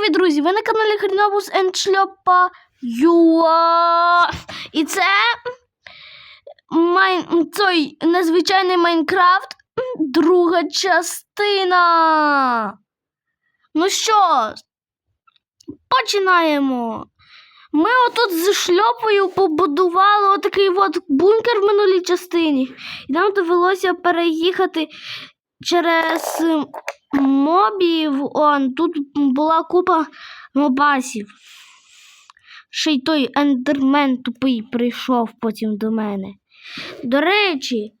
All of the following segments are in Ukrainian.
Привіт, друзі! Ви на каналі Хрінобус енд Шльопа Юа. І це майн... цей незвичайний Майнкрафт, друга частина. Ну що, починаємо. Ми отут з шльопою побудували отакий от бункер в минулій частині. І нам довелося переїхати через мобів. Он, тут була купа мобасів. Ще й той ендермен тупий прийшов потім до мене. До речі,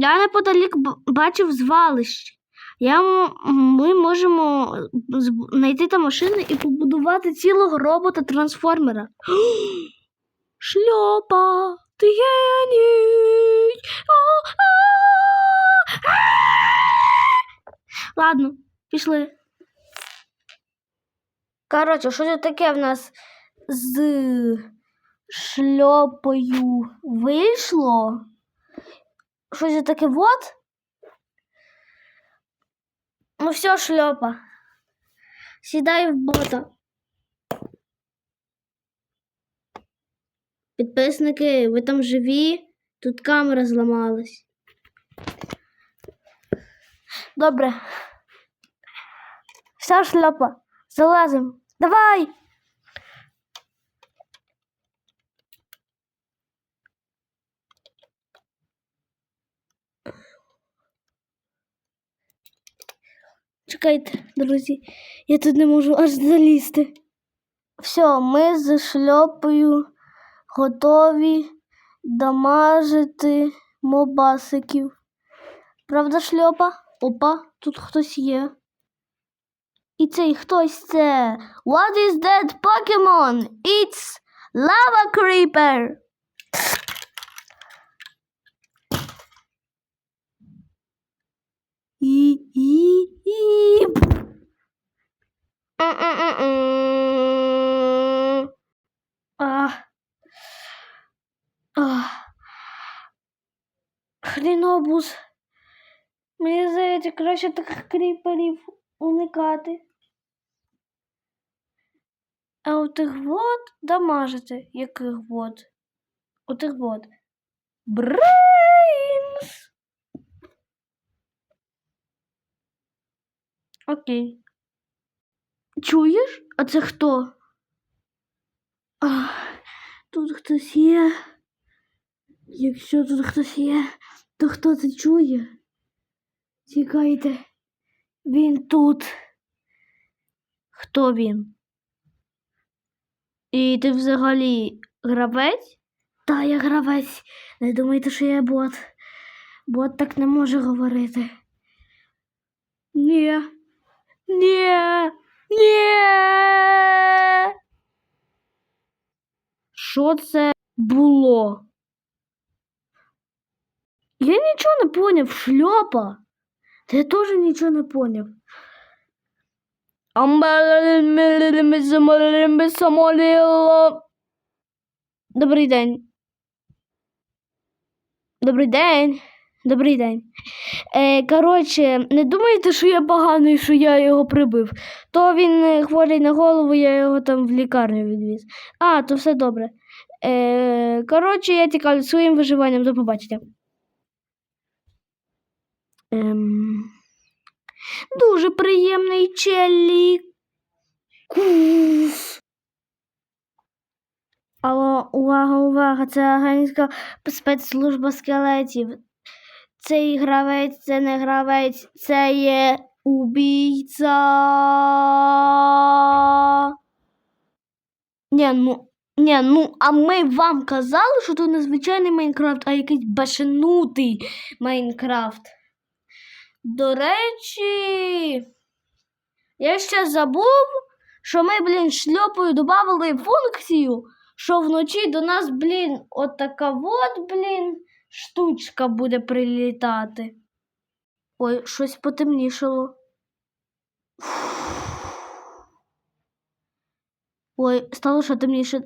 я неподалік бачив звалище. Я, ми можемо знайти там машини і побудувати цілого робота-трансформера. Шльопа, ти геній! А-а-а! Ладно, пішли. Коротше, що це таке в нас з шльопою вийшло? Що це таке вот? Ну все, шльопа. Сідай в бота. Підписники, ви там живі? Тут камера зламалась. Добре. Все, шляпа, залазим. Давай. Чекайте, друзі, я тут не можу аж залізти. Все, ми з шльопою готові дамажити мобасиків. Правда, шльопа? Опа, тут хтось є. І цей хтось це. What is that Pokemon? It's Lava Creeper. Хрінобус. Мені здається, краще таких кріперів уникати. А у тих вот дамажити. Яких вот? У тих вот. Брейнс. Окей. Чуєш? А це хто? А, тут хтось є. Якщо тут хтось є, то хто це чує? Тікайте. Він тут. Хто він? І ти взагалі гравець? Та, я гравець. Не думайте, що я бот. Бот так не може говорити. Ні. Ні. Ні. Що це було? Я нічого не поняв, шльопа. Я теж нічого не поняв. Добрий день. Добрий день. Добрий день. Е, коротше, не думайте, що я поганий, що я його прибив. То він е, хворий на голову, я його там в лікарню відвіз. А, то все добре. Е, коротше, я тікаю своїм виживанням. До побачення. Ем, дуже приємний челік. Алло, увага, увага, це агентська спецслужба скелетів. Цей гравець, це не гравець, це є убійця. Ні, ну, ні, ну, а ми вам казали, що то не звичайний Майнкрафт, а якийсь башенутий Майнкрафт. До речі, я ще забув, що ми, блін, шльопою додали функцію, що вночі до нас, блін, отака от, блін, штучка буде прилітати. Ой, щось потемнішало. Ой, стало що темніше.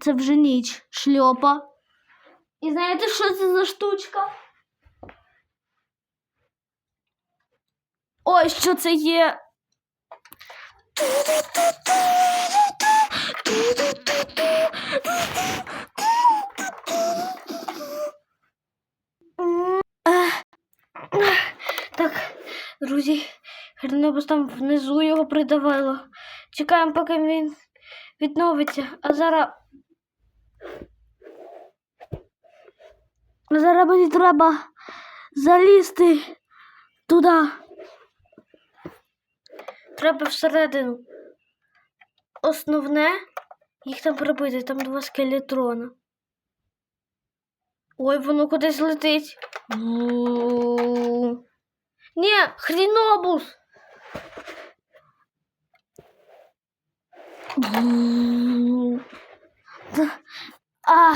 Це вже ніч, шльопа. І знаєте, що це за штучка? Ой, що це є? Ех, Так, друзі, Гернобус там внизу його придавило. Чекаємо, поки він відновиться. А зараз. А зараз мені треба залізти туди. Треба всередину. Основне їх там прибити, там два скелетрона. Ой, воно кудись летить. Ні, хрінобус. А,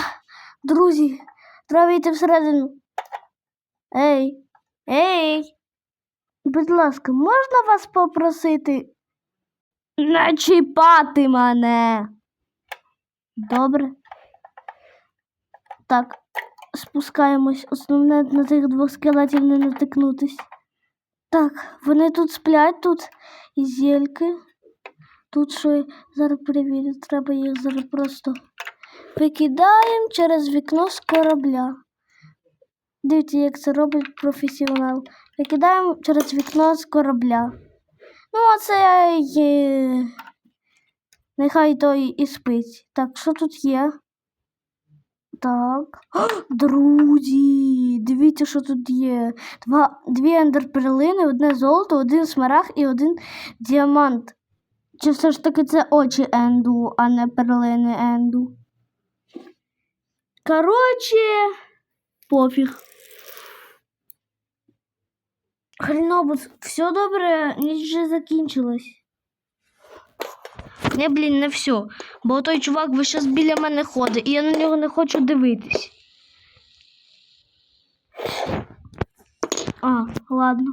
друзі, треба йти всередину. Ей, ей. Будь ласка, можна вас попросити не чіпати мене? Добре. Так, спускаємось. Основне на тих двох скелетів не натикнутись. Так, вони тут сплять, тут і зельки. Тут що зараз перевірю, треба їх зараз просто викидаємо через вікно з корабля. Дивіться, як це робить професіонал. Викидаємо через вікно з корабля. Ну, а це є... нехай той і спить. Так, що тут є? Так. Друзі, дивіться, що тут є. Два, дві ендерперлини, одне золото, один смарагд і один діамант. Чи все ж таки це очі енду, а не перлини енду? Коротше, пофіг. Хренобус, все добре, ніч вже закінчилась. Не, блін, не все. Бо той чувак весь час біля мене ходить, і я на нього не хочу дивитись. А, ладно.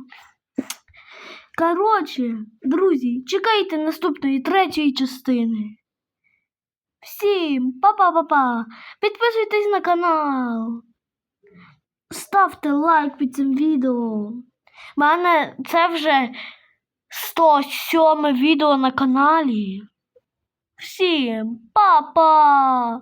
Коротше, друзі, чекайте наступної третьої частини. Всім па-па-па-па. Підписуйтесь на канал. Ставте лайк під цим відео. У мене це вже 107 відео на каналі. Всім па-па!